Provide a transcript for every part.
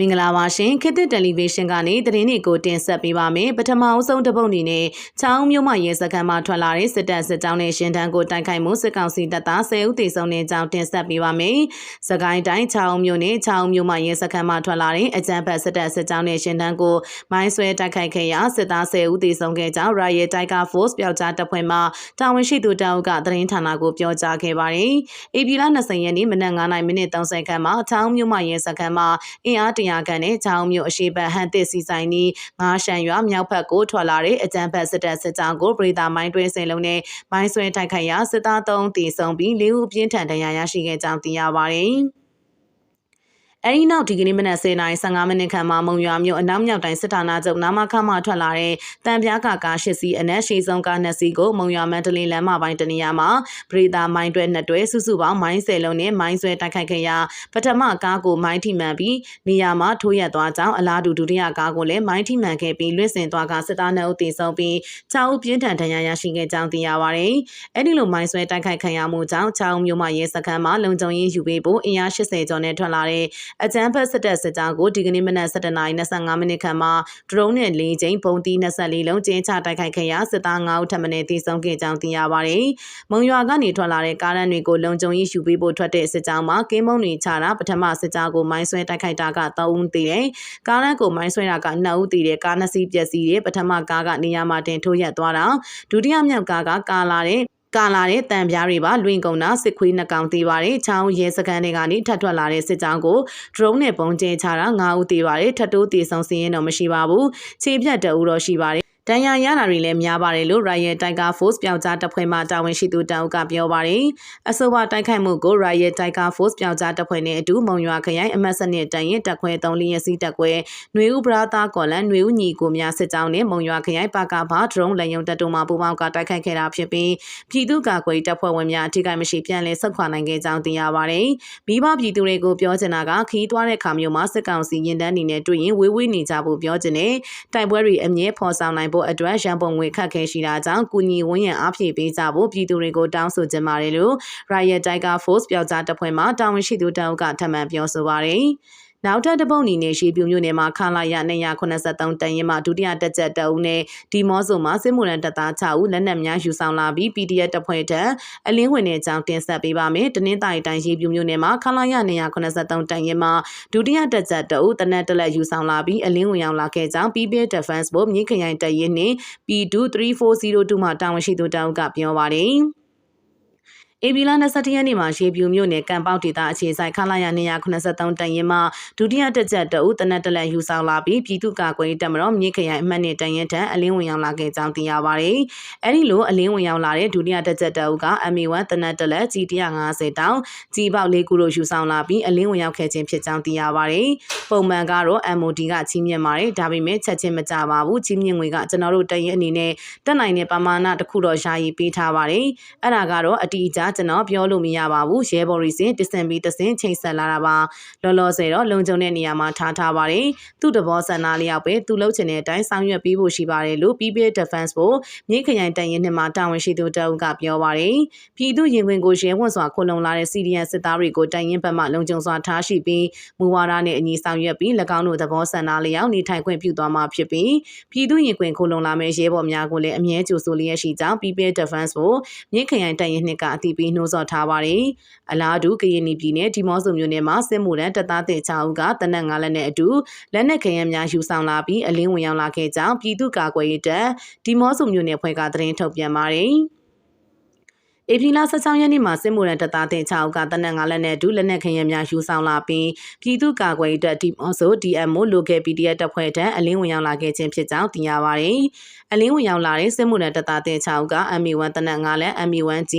မင်္ဂလာပါရှင်ခေတ်သစ်တယ်လီဗေးရှင်းကနေသတင်းတွေကိုတင်ဆက်ပေးပါမယ်ပထမအဆုံးတစ်ပုတ်အနေနဲ့ချောင်းမြို့မရဲစခန်းမှာထွက်လာတဲ့စစ်တပ်စစ်ကြောင်းနဲ့ရှင်တန်းကိုတိုက်ခိုက်မှုစစ်ကောင်စီတပ်သား10ဦးသေဆုံးတဲ့အကြောင်းတင်ဆက်ပေးပါမယ်စကိုင်းတိုင်းချောင်းမြို့နဲ့ချောင်းမြို့မရဲစခန်းမှာထွက်လာတဲ့အကြမ်းဖက်စစ်တပ်စစ်ကြောင်းနဲ့ရှင်တန်းကိုမိုင်းဆွဲတိုက်ခိုက်ခဲ့ရာစစ်သား10ဦးသေဆုံးခဲ့ကြောင်း Riot Tiger Force ပျောက်ကြားတပ်ဖွဲ့မှတာဝန်ရှိသူတအုပ်ကသတင်းဌာနကိုပြောကြားခဲ့ပါတယ်ဧပြီလ20ရက်နေ့မနက်9:30မိနစ်30ခန်းမှာချောင်းမြို့မရဲစခန်းမှာအင်အားတရာခန့်နဲ့ချောင်းမြို့အရှိတ်ဟန်တစ်စီဆိုင်နီငါးရှန်ရွာမြောက်ဘက်ကိုထွက်လာတဲ့အကြမ်းဖက်စစ်တပ်စစ်ကြောင်းကိုပရိသာမိုင်းတွင်းစင်လုံးနဲ့မိုင်းဆွဲတိုက်ခိုက်ရာစစ်သား3တီဆုံပြီး၄ဦးပြင်းထန်ဒဏ်ရာရရှိခဲ့ကြောင်းသိရပါတယ်။ အဲဒီနောက်ဒီကနေ့မနက်10:15မိနစ်ခန့်မှာမုံရွာမြို့အနောက်မြောက်တိုင်းစစ်ဌာနချုပ်နာမခမှထွက်လာတဲ့တံပြားကာကာရှစ်စီအနက်ရှိဆုံးကားနှစ်စီးကိုမုံရွာမန္တလေးလမ်းမပိုင်းတနေရာမှာပရိသာမိုင်းတွဲနှစ်တွဲစုစုပေါင်းမိုင်းဆယ်လုံးနဲ့မိုင်းဆွဲတိုက်ခိုက်ခဲ့ရာပထမကားကိုမိုင်းထိမှန်ပြီးနေရာမှာထိုးရက်သွားကြောင်းအလားတူဒုတိယကားကိုလည်းမိုင်းထိမှန်ခဲ့ပြီးလွင့်စင်သွားကစစ်သားနှစ်ဦးသေဆုံးပြီး6ဦးပြင်းထန်ဒဏ်ရာရရှိခဲ့ကြောင်းသိရပါတယ်။အဲဒီလိုမိုင်းဆွဲတိုက်ခိုက်ခံရမှုကြောင့်6ဦးမြို့မှရဲစခန်းမှာလုံခြုံရေးယူပေးဖို့အင်အား80ကျော်နဲ့ထွက်လာတဲ့အကြမ်းဖက်စစ်တပ်စစ်ကြောင်းကိုဒီကနေ့မနက်7:25မိနစ်ခန့်မှာဒရုန်းနဲ့၄ကြိမ်ပုံတီး24လုံးကျင်းချတိုက်ခိုက်ခဲ့ရာစစ်သား9ဦးထပ်မံတည်ဆုံခဲ့ကြောင်းသိရပါတယ်။မုံရွာကနေထွက်လာတဲ့ကားရန်တွေကိုလုံခြုံရေးယူပေးဖို့ထွက်တဲ့စစ်ကြောင်းမှာကင်းမုံတွေချတာပထမစစ်ကြောင်းကိုမိုင်းဆွဲတိုက်ခိုက်တာက3ဦးတည်တယ်။ကားရန်ကိုမိုင်းဆွဲတာက2ဦးတည်တယ်ကားနှစ်စီးပျက်စီးတယ်ပထမကားကနေရာမှာတင်ထိုးရက်သွားတာဒုတိယမြောက်ကားကကာလာတဲ့ ကာလာတဲ့တံပြားတွေပါလွင်ကုန်တာစစ်ခွေးနှကောင်သေးပါတယ်။ချောင်းရဲစကန်တွေကနေထပ်ထွက်လာတဲ့စစ်ကြောင်းကို drone နဲ့ပုံကျဲချတာ9ဦးသေးပါတယ်။ထပ်တိုးသေးဆုံးစင်းရင်တော့မရှိပါဘူး။ခြေပြတ်တအူတော့ရှိပါတယ် ဒဏ်ရာရတာတွေလည်းများပါတယ်လို့ Royal Tiger Force ပျောက်ကြားတပ်ဖွဲ့မှတာဝန်ရှိသူတအုပ်ကပြောပါတယ်။အဆိုပါတိုက်ခိုက်မှုကို Royal Tiger Force ပျောက်ကြားတပ်ဖွဲ့နဲ့အတူမုံရွာခရိုင်အမတ်စနစ်တိုင်ရင်တပ်ခွဲ3လင်းရစီတပ်ခွဲ၊နှွေဦးပရာသားကော်လန်၊နှွေဦးညီကိုများစစ်ကြောင်းနဲ့မုံရွာခရိုင်ပါကဘာ drone လက်ရုံတပ်တို့မှပူးပေါင်းကတိုက်ခိုက်ခဲ့တာဖြစ်ပြီးပြည်သူ့ကာကွယ်တပ်ဖွဲ့ဝင်များအထိကိမရှိပြန်လည်ဆက်ခွာနိုင်ခဲ့ကြောင်းသိရပါတယ်။မိဘပြည်သူတွေကိုပြောချင်တာကခီးသွားတဲ့ခါမျိုးမှာစစ်ကောင်စီရင်တန်းနေနဲ့တွေ့ရင်ဝေးဝေးနေကြဖို့ပြောချင်တယ်။တိုက်ပွဲတွေအမြဲဖော်ဆောင်နိုင်ဖို့အတွက်ရန်ပုံငွေခက်ခဲရှိတာကြောင့်ကုညီဝန်းရံအားဖြည့်ပေးကြဖို့ပြည်သူတွေကိုတောင်းဆိုကြပါတယ်လို့ Riot Tiger Force ပျောက်ကြားတပ်ဖွဲ့မှတာဝန်ရှိသူတအုပ်ကထပ်မံပြောဆိုပါတယ်။ နောက်ထပ်တပုတ်အနေနဲ့ရှေးပြူမြို့နယ်မှာခလာရ283တန်ရင်မှဒုတိယတက်ချက်တအုပ်နဲ့ဒီမော့ဆိုမှာစစ်မှုရန်တပ်သား6ဦးလက်နက်များယူဆောင်လာပြီး PDF တပ်ဖွဲ့ထံအလင်းဝင်တဲ့အကြောင်းတင်ဆက်ပေးပါမယ်။တနင်္သာရီတိုင်းရှေးပြူမြို့နယ်မှာခလာရ283တန်ရင်မှဒုတိယတက်ချက်တအုပ်တနက်တလက်ယူဆောင်လာပြီးအလင်းဝင်ရောက်လာခဲ့ကြောင်း People Defense ဘုတ်မြင်းခရိုင်တပ်ရင်းနှင့် P23402 မှတာဝန်ရှိသူတအုပ်ကပြောပါတယ်။ ဧပြီလ22ရက်နေ့မှာရေပြူမြို့နယ်ကံပေါက်ဒေသအခြေဆိုင်ခလာရ283တန်ရင်မှဒုတိယတက်ချက်တအုပ်တနက်တလက်ယူဆောင်လာပြီးပြည်သူ့ကာကွယ်တပ်မတော်မြစ်ခရိုင်အမှတ်နဲ့တန်ရင်ထံအလင်းဝင်ရောက်လာခဲ့ကြောင်းသိရပါတယ်။အဲဒီလိုအလင်းဝင်ရောက်လာတဲ့ဒုတိယတက်ချက်တအုပ်က MA1 တနက်တလက် G150 တောင်ကြီးပေါက်လေးခုတို့ယူဆောင်လာပြီးအလင်းဝင်ရောက်ခဲ့ခြင်းဖြစ်ကြောင်းသိရပါတယ်။ပုံမှန်ကတော့ MOD ကချီးမြှင့်ပါတယ်။ဒါပေမဲ့ချက်ချင်းမကြပါဘူး။ချီးမြှင့်ငွေကကျွန်တော်တို့တရင်အနေနဲ့တက်နိုင်တဲ့ပမာဏတစ်ခုတော့ယာယီပေးထားပါတယ်။အဲ့ဒါကတော့အတီးကြကျွန်တော်ပြောလို့မရပါဘူးရဲဘော်ရီစင်တစင်ပြီးတစင်ချိန်ဆက်လာတာပါလောလောဆယ်တော့လုံခြုံတဲ့နေရာမှာထားထားပါတယ်သူ့တဘောဆန္ဒလျောက်ပဲသူလှုပ်ချင်တဲ့အတိုင်းဆောင်ရွက်ပြီးဖို့ရှိပါတယ်လို့ People Defense ဖို့မြေခရိုင်တန်ရင်နှစ်မှာတာဝန်ရှိသူတအုပ်ကပြောပါတယ်ပြည်သူရင်ခွင်ကိုရဲဝံ့စွာခုံလုံလာတဲ့ CDN စစ်သားတွေကိုတန်ရင်ဘက်မှလုံခြုံစွာထားရှိပြီးမူဝါဒနဲ့အညီဆောင်ရွက်ပြီး၎င်းတို့သဘောဆန္ဒလျောက်နေထိုင်ခွင့်ပြုသွားမှာဖြစ်ပြီးပြည်သူရင်ခွင်ခုံလုံလာမယ့်ရဲဘော်များကိုလည်းအမြဲကြိုဆိုလျက်ရှိကြောင်း People Defense ဖို့မြေခရိုင်တန်ရင်နှစ်ကအသိပေးနှိုးဆော်ထားပါတယ်။အလားတူကရင်ပြည်နယ်ဒီမော့ဆိုမြို့နယ်မှာစစ်မှုထမ်းတပ်သားတဲ့6ဦးကတနက်9လက်နဲ့အတူလက်နက်ခဲယမ်းများယူဆောင်လာပြီးအလင်းဝင်ရောက်လာခဲ့ကြောင်းပြည်သူ့ကာကွယ်ရေးတပ်ဒီမော့ဆိုမြို့နယ်ဖွဲ့ကသတင်းထုတ်ပြန်ပါတယ်။ ဧပြီလ16ရက်နေ့မှာစစ်မှုရန်တပ်သားတင်6ဦးကတနက်9လက်နဲ့ဒုလက်နက်ခရင်များယူဆောင်လာပြီးပြည်သူ့ကာကွယ်ရေးတပ်ဒီမော့ဆို DMO local PDF တပ်ဖွဲ့ထံအလင်းဝင်ရောက်လာခဲ့ခြင်းဖြစ်ကြောင်းသိရပါတယ်။အလင်းဝင်ရောက်လာတဲ့စစ်မှုရန်တပ်သားတင်6ဦးက MA1 တနက်9လက် MA1G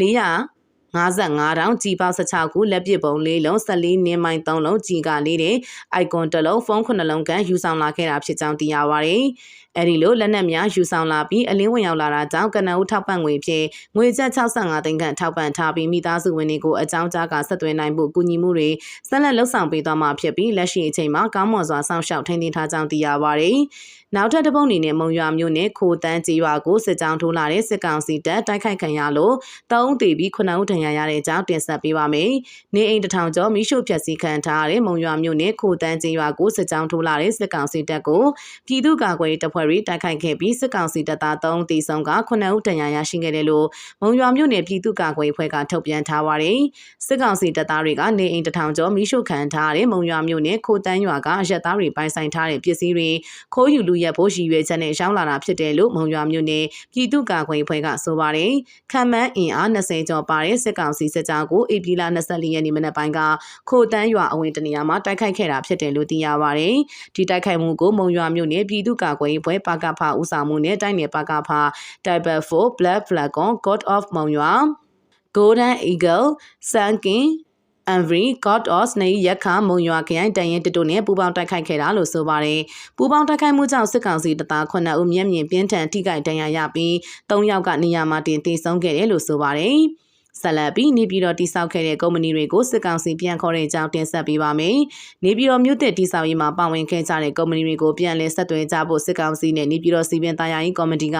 400 55တောင်ကြည်ပေါက်16ခုလက်ပစ်ပုံ၄လုံး14နင်းမိုင်3လုံးကြည်ကလေးတဲ့ icon တစ်လုံးဖုန်း9လုံးကန်ယူဆောင်လာခဲ့တာဖြစ်ကြောင်းသိရပါတယ်။ အဲဒီလိုလက်နက်များယူဆောင်လာပြီးအလင်းဝင်ရောက်လာတာကြောင့်ကနအူထောက်ပံ့ငွေဖြင့်ငွေကျပ်65သိန်းခန့်ထောက်ပံ့ထားပြီးမိသားစုဝင်တွေကိုအကြောင်းကြားကဆက်သွယ်နိုင်ဖို့ကူညီမှုတွေဆက်လက်လှုပ်ဆောင်ပေးသွားမှာဖြစ်ပြီးလက်ရှိအချိန်မှာကောင်းမွန်စွာစောင့်ရှောက်ထိန်းသိမ်းထားကြောင်းသိရပါတယ်။နောက်ထပ်တစ်ပုတ်အနေနဲ့မုံရွာမြို့နယ်ခိုတန်းကျေးရွာကိုစစ်ကြောင်းထိုးလာတဲ့စစ်ကောင်စီတပ်တိုက်ခိုက်ခံရလို့တအုံးတေပြီးခုနှစ်ဦးဒဏ်ရာရတဲ့အကြောင်းတင်ဆက်ပေးပါမယ်။နေအိမ်တထောင်ကျော်မိရှုဖြက်စီခံထားရတဲ့မုံရွာမြို့နယ်ခိုတန်းကျေးရွာကိုစစ်ကြောင်းထိုးလာတဲ့စစ်ကောင်စီတပ်ကိုပြည်သူ့ကာကွယ်ရေးတပ်ဖွဲ့တွေတိုက်ခိုက်ခဲ့ပြီးစစ်ကောင်စီတပ်သား3တေဆုံးကခုနှစ်ဦးဒဏ်ရာရရှိခဲ့တယ်လို့မုံရွာမြို့နယ်ပြည်သူ့ကာကွယ်ရေးဖွဲ့ကထုတ်ပြန်ထားပါတယ်။စစ်ကောင်စီတပ်သားတွေကနေအိမ်တထောင်ကျော်မိရှုခံထားရတဲ့မုံရွာမြို့နယ်ခိုတန်းရွာကအရက်သားတွေပိုင်ဆိုင်ထားတဲ့ပစ္စည်းတွေခိုးယူလူရက်ဖို့ရည်ရွယ်ချက်နဲ့ရောင်းလာတာဖြစ်တယ်လို့မုံရွာမြို့နယ်ပြည်သူ့ကာကွယ်ရေးဖွဲ့ကဆိုပါတယ်။ခံမှန်းအင်အား20ကျော်ပါတဲ့စစ်ကောင်စီစစ်ကြောင်းကိုအေပီလာ24ရက်နေ့မနက်ပိုင်းကခိုတန်းရွာအဝင်တနေရာမှာတိုက်ခိုက်ခဲ့တာဖြစ်တယ်လို့သိရပါတယ်။ဒီတိုက်ခိုက်မှုကိုမုံရွာမြို့နယ်ပြည်သူ့ကာကွယ်ရေးဖွဲ့ပါကဖဦးဆောင်မှုနဲ့တိုင်းနယ်ပါကဖ Type 4 Black Flagon God of မုံရွာ Golden Eagle Sunking Every God of နေရက်ခမုံရွာခရိုင်တန်ရင်တတို့နဲ့ပူပေါင်းတိုက်ခိုက်ခဲ့တာလို့ဆိုပါတယ်။ပူပေါင်းတိုက်ခိုက်မှုကြောင့်စစ်ကောင်စီတပ်သား9ဦးမျက်မြင်ပြင်းထန်ထိခိုက်ဒဏ်ရာရပြီး3ယောက်ကနေရာမှာတင်သေဆုံးခဲ့တယ်လို့ဆိုပါတယ်။ ဆက်လက်ပြီးနေပြည်တော်တိစောက်ခဲ့တဲ့ကုမ္ပဏီတွေကိုစစ်ကောင်စီပြန်ခေါ်တဲ့အကြောင်းတင်ဆက်ပေးပါမယ်။နေပြည်တော်မြို့တစ်တိစောက်ရေးမှာပါဝင်ခဲ့ကြတဲ့ကုမ္ပဏီတွေကိုပြန်လည်ဆက်သွယ်ကြဖို့စစ်ကောင်စီနဲ့နေပြည်တော်စီပင်တရားရေးကော်မတီက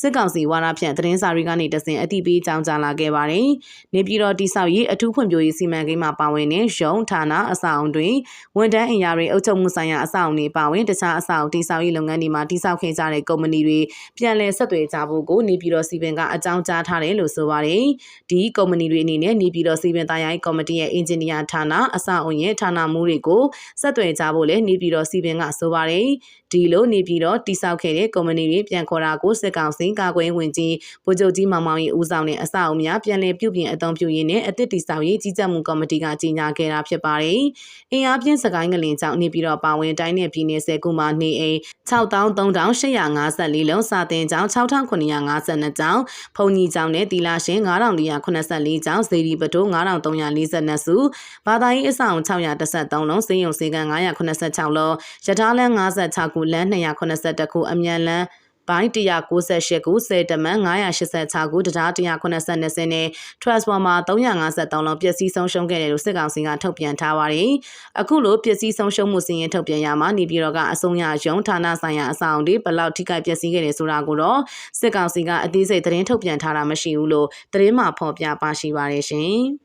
စစ်ကောင်စီဝါဒဖြန့်သတင်းစာတွေကနေတစဉ်အသိပေးကြောင်းကြားလာခဲ့ပါတယ်။နေပြည်တော်တိစောက်ရေးအထူးဖွံ့ဖြိုးရေးစီမံကိန်းမှာပါဝင်တဲ့ရုံဌာနအဆောက်အုံတွေဝန်ထမ်းအင်အားတွေအုပ်ချုပ်မှုဆိုင်ရာအဆောက်အုံတွေပါဝင်တခြားအဆောက်အုံတိစောက်ရေးလုပ်ငန်းတွေမှာတိစောက်ခဲ့ကြတဲ့ကုမ္ပဏီတွေပြန်လည်ဆက်သွယ်ကြဖို့ကိုနေပြည်တော်စီပင်ကအကြောင်းကြားထားတယ်လို့ဆိုပါတယ်။ဒီကုမ္ပဏီတွေအနေနဲ့နေပြည်တော်စီပင်သားရိုင်းကော်မတီရဲ့အင်ဂျင်နီယာဌာနအဆောက်အုံရဲ့ဌာနမှူးတွေကိုဆက်သွယ်ကြဖို့လည်းနေပြည်တော်စီပင်ကဆိုပါတယ်ဒီလိုနေပြည်တော်တိစောက်ခဲ့တဲ့ကုမ္ပဏီတွေပြန်ခေါ်တာကိုစစ်ကောင်စီကာကွယ်ဝင်ကြီးဗိုလ်ချုပ်ကြီးမောင်မောင်ရေးဦးဆောင်တဲ့အဆောက်အုံများပြန်လည်ပြုပြင်အသုံးပြုရင်းနဲ့အသစ်တိစောက်ရေးကြီးကြပ်မှုကော်မတီကကြီးညာခဲ့တာဖြစ်ပါတယ်။အင်အားပြင်းစကိုင်းငလင်ကြောင့်နေပြည်တော်ပါဝင်တိုင်းနယ်ပြည်နယ်ဆယ်ခုမှနေအိမ်6354လုံးစာတင်ကျောင်း6952ကျောင်းဖုန်ကြီးကျောင်းနဲ့တီလာရှင်9484ကျောင်းစေဒီပတိုး9342စုဘာသာရေးအဆောင်613လုံးစေယုံစေကန်986လုံးရထားလန်း56ခုလမ်း282ခုအမြန်လန်း ပိုင်း198ခုစေတမန်986ခုတရား180နဲ့ transformer 353လုံးပျက်စီးဆုံးရှုံးခဲ့တယ်လို့စစ်ကောင်စီကထုတ်ပြန်ထားပါတယ်။အခုလိုပျက်စီးဆုံးရှုံးမှုစီရင်ထုတ်ပြန်ရမှာနေပြည်တော်ကအစုံရရုံဌာနဆိုင်ရာအဆောင်တွေဘလောက်ထိခိုက်ပျက်စီးခဲ့တယ်ဆိုတာကိုတော့စစ်ကောင်စီကအသေးစိတ်သတင်းထုတ်ပြန်ထားတာမရှိဘူးလို့သတင်းမှဖော်ပြပါရှိပါတယ်ရှင်။